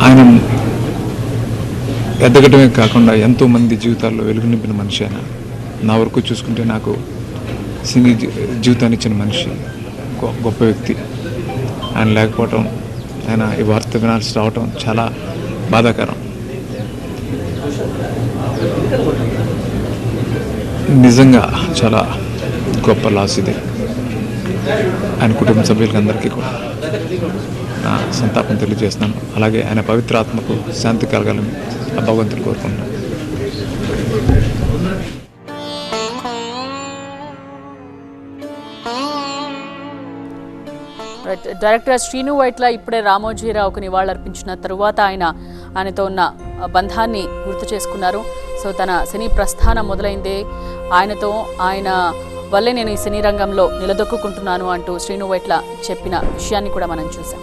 ఆయన ఎదగటమే కాకుండా ఎంతోమంది జీవితాల్లో వెలుగు నింపిన మనిషి ఆయన. నా వరకు చూసుకుంటే నాకు సింగి జీవితాన్ని ఇచ్చిన మనిషి గొ- గొప్ప వ్యక్తి. ఆయన లేకపోవటం ఆయన ఈ వార్త వినాల్సి రావటం చాలా బాధాకరం. నిజంగా చాలా గొప్ప లాస్ ఇది. ఆయన కుటుంబ సభ్యులందరికీ కూడా నా సంతాపం తెలియజేస్తున్నాను. అలాగే ఆయన పవిత్ర ఆత్మకు శాంతి కలగాలని ఆ భగవంతుని కోరుకుంటున్నాను. డైరెక్టర్ శ్రీను వైట్ల ఇప్పుడే రామోజీరావుకు నివాళులర్పించిన తరువాత ఆయన ఆయనతో ఉన్న బంధాన్ని గుర్తు చేసుకున్నారు. సో తన సినీ ప్రస్థానం మొదలైందే. ఆయనతో ఆయన వల్లే నేను ఈ సినీ రంగంలో నిలదొక్కుంటున్నాను అంటూ శ్రీను వైట్ల చెప్పిన విషయాన్ని కూడా మనం చూసాం